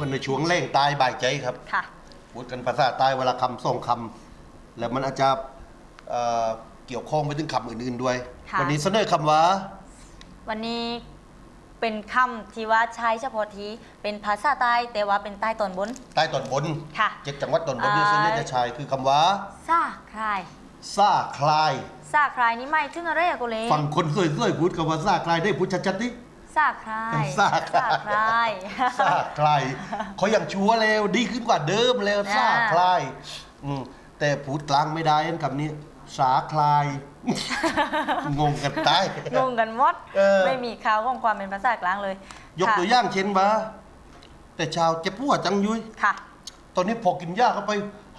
มาพบกันในช่วงเร่งตายบ่ายใจครับ ค่ะ พูดกันภาษาใต้เวลาคำส่งคำแล้วมันอาจจะเอ่อเกี่ยวข้องไปถึงคำอื่นๆด้วย ค่ะ วันนี้เสนอคำว่า วันนี้เป็นคำที่ว่าใช้เฉพาะที่เป็นภาษาใต้แต่ว่าเป็นใต้ตอนบน ใต้ตอนบนค่ะเจ็ดจังหวัดตอนบนที่อ่าเสนอจะใช้คือคำว่าซ่าคลายซ่าคลายซ่าคลายนี่ไม่ถึงอะไรอะกูเลยฟังคนสวยๆพูดคำว่าซ่าคลายได้พูดชัดๆดิ ซ่าคลายซ่าคลายคลายซ่าคลายเขายังชัวร์แล้วดีขึ้นกว่าเดิมแล้วอ่าซ่าคลายอืมแต่พูดกลางไม่ได้นั่นคำนี้ สาคลาย งงกันตาย งงกันหมด เออ ไม่มีข่าวของความเป็นภาษากลางเลยยกตัวอย่างเช่นว่าแต่ชาวเจ็บปวดจังยุ้ย ค่ะ ตอนนี้พอกินยาเข้าไป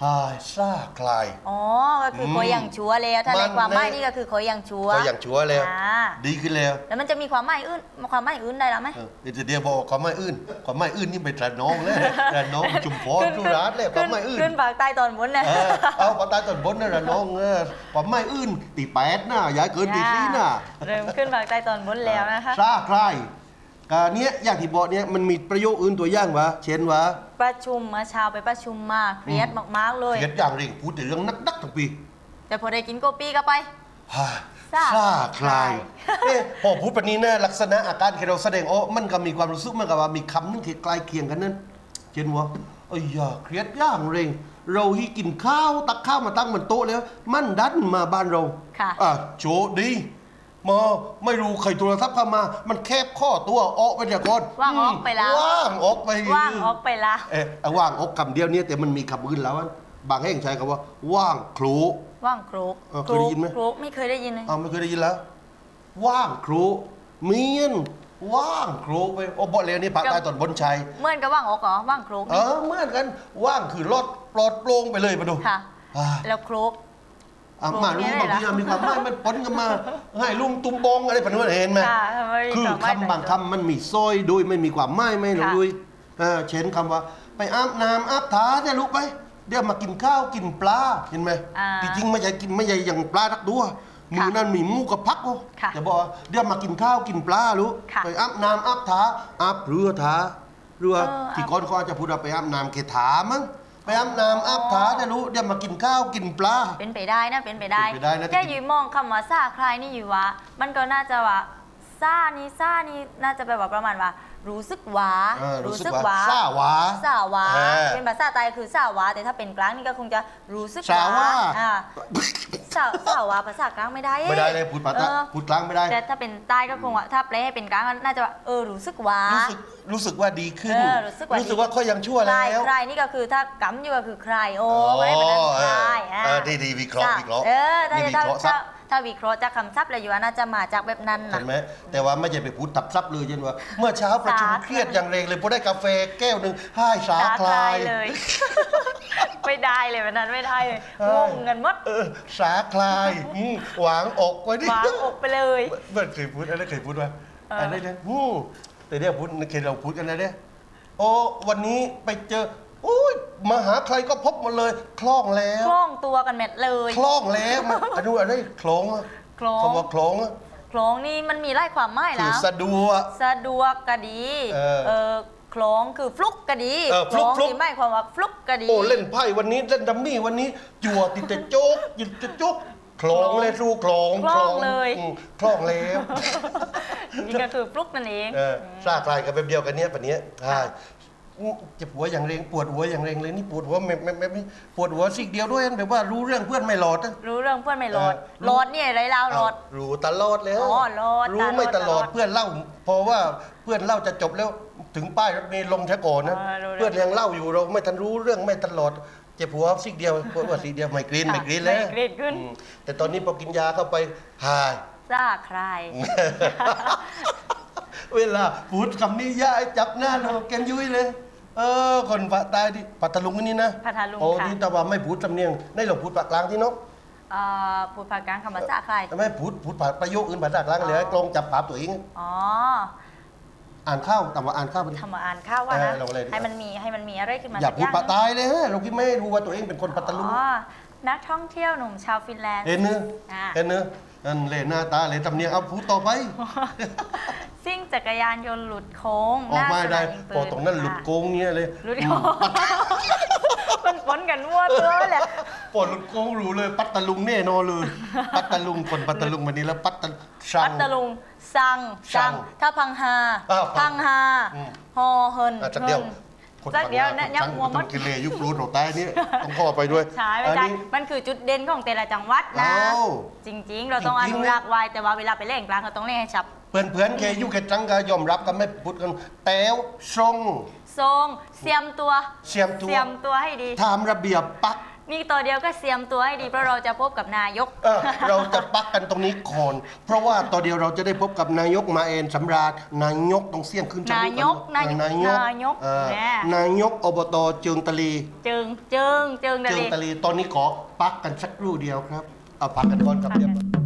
หายซ่าคลาย อ๋อ ก็คืออมคอยอย่างชัวร์แล้ว ถ้ามัในนความหมายในนี่ก็คือคอยอย่างชัวร์ก็อย่างชัวร์แล้ว อ่าดีขึ้นแล้วแล้วมันจะมีความหมายอื่นความหมายอื่นได้แล้วไหมเออเดี๋ยวจะเดียวบอกความไม่อื่นความไม่อื่นนี่ไปตระนองเลยตระนองจุ่มพรจุราชเลยความไม่อื่น ขึ้นปากใต้ตอนบนเนี่ยเออเอาปลาตายตอนบนนั่นแหละน้องเออความไม่อื่นตีแปดน่ะย้ายเกินตีสี่น่ะเริ่มขึ้นปากใต้ตอนบนแล้วนะคะซ่าคลาย กาเนี้ยอย่างที่บอกเนี้ยมันมีประโยคอื่นตัวอย่างวะเช่นว่าประชุมเมื่อเช้าไปประชุมมาเครียดมากๆเลย เขียนอย่างเร่งพูดแต่เรื่องนักๆทั้งปีแต่พอได้กินโกปี้ก็ไป ฮ่าซ่า ซ่าคลายคลายเอ๊ะพอพูดแบบนี้นะลักษณะอาการที่เราแสดงออกมันก็มีความรู้สึกเหมันกับว่ามีคำนึงที่ใกล้เคียงกันนั่นเช่นว่าเอ้ยอย่าเครียดอย่างเร่ง เราที่กินข้าวตักข้าวมาตั้งบนโต๊ะแล้ว มันดันมาบ้านเราค่ะ อะโจดี มาไม่รู้ใครโทรศัพท์เข้ามา มันแคบข้อตัวออกไปจากก่อนว่างออกไปแล้ว ว่างออกไปว่างออกไปละเอ๊ะไอ้ว่างออกคำเดียวเนี่ยแต่มันมีคำอื่นแล้วอะบางแห่งใช้คำว่า ว่างครู ว่างครุกเออเคยได้ยินไหม ครุกไม่เคยได้ยินเลย อ้าวไม่เคยได้ยินแล้ว ว่างครูเมียนว่างครูไปโอ้บอกเลยนี่ภาคใต้ตอนบนชัยเหมื่อนกับว่างออกเหรอว่างครุกเออเหมือนกันว่างคือรอดปลอดโปร่งไปเลยมาดูค่ะ อ่า แล้วครุก อะโปร่งมาลุงเนี่ยบางทีเหรอมีความหมายมันปนกันมา ให้ลุงตุ้มบองอะไรแบบนี้เห็นไหมค่ะไม่มีคือความหมาย คำบางคำมันมีซอยโดยไม่มีความหมายไม่หรอกค่ะดุยเออเช่นคำว่า ไปอาบน้ำอาบท้าเนี่ยลูกไป เดี๋ยวมากินข้าวกินปลาเห็นไหมอ่าจริงๆไม่ใช่กินไม่ใช่อย่างปลาทักตัวมือนั่นมีหมูกับพักโอ้ค่ะจะบอกว่าเดี๋ยวมากินข้าวกินปลาลูกค่ะ ไปอาบน้ำอาบท้าอาบเรือท้าเรือเออที่ก้อนเขาอาจจะพูดว่าไปอาบน้ำเกถามั้ง ไปอาบน้ำอาบท้าจะรู้เดี๋ยวมากินข้าวกินปลา เป็นไปได้นะเป็นไปได้เป็นไปได้นะ แค่อยูมองคำว่าซ่าคลายนี่อยู่ว่ามันก็น่าจะว่าซ่านี่ซ่านี่น่าจะแบบว่าประมาณว่า รู้สึกหวาเออรู้สึกว่าซ่าหวาซ่าหวาเออเป็นภาษาใต้คือซ่าหวาแต่ถ้าเป็นกลางนี่ก็คงจะรู้สึกซ่าหวา อ่าซ่าซ่าหวาภาษากลางไม่ได้ไม่ได้เลยพูดปาตะเออพูดกลางไม่ได้ แต่ถ้าเป็นใต้ก็คงว่าถ้าแปลให้เป็นกลางก็น่าจะว่าเออรู้สึกหวา รู้สึกรู้สึกว่าดีขึ้น เออรู้สึกว่าดีว่าเขายังชั่วใครแล้วใครนี่ก็คือถ้ากำอยู่ก็คือใครโอ้ไม่ได้เป็นอันใครเออเออดีดีวิเคราะห์วิเคราะห์เออถ้านี่วิถ้าเคราะห์ซัถ้าบ ถ้าวิเคราะห์จากคำศัพท์เลยอยู่ว่าน่าจะมาจากแบบนั้นนะเห็นไหมแต่ว่าไม่ใช่ไปพูดตับซับเลยเช่นว่า เมื่อเช้าประชุมสาเครียดอย่างแรงเลยพอได้กาแฟแก้วหนึ่งให้สาสาคคลาลายย เลย ไม่ได้เลยแบบนั้นไม่ได้เลยเอองงกันหมดเออสาคลายอืมหวางอกไว้ดิวางอกไปเลย เมื่อเคยพูดอะไรเคยพูดว่าเออออะไรเนี่ยอืมแต่เนี่ยพูดเคยเราพูดกันนะเนี่ยโอ้วันนี้ไปเจออุ้ย มาหาใครก็พบหมาเลย คล่องแล้ว คล่องตัวกันแมทเลยคล่องแล้วมันอันนู้นอะไรคล้องอะคล้องคำว่าคล้องอะคล้องนี่มันมีไล่ความหมายคืแล้อว สะดวก สะดวกก็ดีเออเออคล้องคือฟลุกก็ดีเออคล้องฟลุกที่หมายความว่าฟลุกก็ดี โอ้เล่นไพ่วันนี้เล่นดัมมี่วันนี้จั่วติดแต่โจ๊กยิดแต่โจ๊กคล้องเลยสู้คล้องคล้องเลย อืมคล้องแล้ว นี่ก็คือฟลุกนั่นเอง เออซากลายกันแบบเดียวกันเนี้ยปะเนี้ยใช่อืม เจ็บหัวอย่างแรงปวดหัวอย่างแรงเลยนี่ปวดหัวไม่ไม่ไม่ไม่ปวดหัวสิกเดียวด้วยแบบว่ารู้เรื่องเพื่อนไม่หลอดนะ รู้เรื่องเพื่อนไม่รอดเออรอดเนี่ยไรแล้วรอดอ้าวรู้ตลอดแล้วอ๋อรอดรู้ไม่ตลอดตลอดเพื่อนเล่าเพราะว่าเพื่อนเล่าจะจบแล้วถึงป้ายรถเมล์ลงแค่ก่อนนะเออรู้เรื่องเพื่อนยังเล่าอยู่เราไม่ทันรู้เรื่องไม่ตลอดเจ็บหัวสิกเดียวปวดหัวสิกเดียวไม่กรีนไม่กรีนแล้วไม่กรีดขึ้นอืมแต่ตอนนี้พอกินยาเข้าไปหายซ่าคลาย เวลาพูดคำนี้ยาไอ้จับหน้าเราแกมยุ้ยเลย เออ คนปะตายที่ปัตตาลุงนี่นะพัทลุงโอ้ค่ะนี่แต่ว่าไม่พูดสำเนียงในเราพูดปากกลางที่นกเอ่อพูดภาคกลางคำว่าซ่าคลายแต่ไม่พูดพูดปากประโยคอื่นภาษากลางเลยให้กลองจับภาพตัวเอง อ๋ออ่านข้าวแต่ว่าอ่านข้าวไปดิทำมาอ่านข้าวว่าเอนะอลองเลยดีกว่าให้มันมีให้มันมีอะไรขึ้นมาอย่าสักพูดงปากตายเลยฮะเราคิดไม่รู้ว่าตัวเองเป็นคนปัตตาลุง อ๋อนักท่องเที่ยวหนุ่มชาวฟินแลนด์ เห็นเนื้ออ่า เห็นเนื้อนั่นเลยหน้าตาเลยตำเนียงเอาพูดต่อไป ซิ่งจักรยานยนต์หลุดโค้งออกมาหน้ได้สนยิงปืพอตรงนั้นหลุดโกงเนี่ยเลยหลุดโค้งมันปนกันมั่วตัวแหละปวดหลุดโกงรู้เลย ปัตตาลุงแน่นอนเลย ปัตตาลุงคนปัตตาลุงวันนี้แล้วปัตตาชังพัทลุงซังซัซังงถ้าพังฮาอ้าวพังฮาอืมฮอเฮินอาจจะเดียวฮิน คนสักเดียวปันะตตายังชังหัวมต้อดงกินเลยยุครู้เราใต้นี่ต้องข้อไปด้วยใช่ไม่อันใช่นี้ มันคือจุดเด่นของแต่ละจังหวัดนะ อ้าวจริง ๆ เราต้องอจริงๆ นุรักษ์ไว้แต่ว่าเวลาไปเล่นกลางเราต้องเล่นให้ชับเพื่อนเพื่อนๆแกยุคแกจังก็ยอมรับกันไม่พูดกันแต้วทรงทรงเสียมตัวเสียมตัว เสียมตัวให้ดีทำระเบียบปัก นี่ตัวเดียวก็เสียมตัวให้ดีเพราะเราจะพบกับนายก เออเราจะปักกันตรงนี้ก่อนเพราะว่าตอนเดียวเราจะได้พบกับนายกมาเอนสำราญนายกต้องเสี่ยงขึ้นจมูนายกเออนายกนายกเออแน่ นายกอบตเจืองตะลีจึงจึงจึงเจืองดะตะลีตอนนี้ขอปักกันสักครู่เดียวครับเอาปักกันก่อนครับเดี๋ยว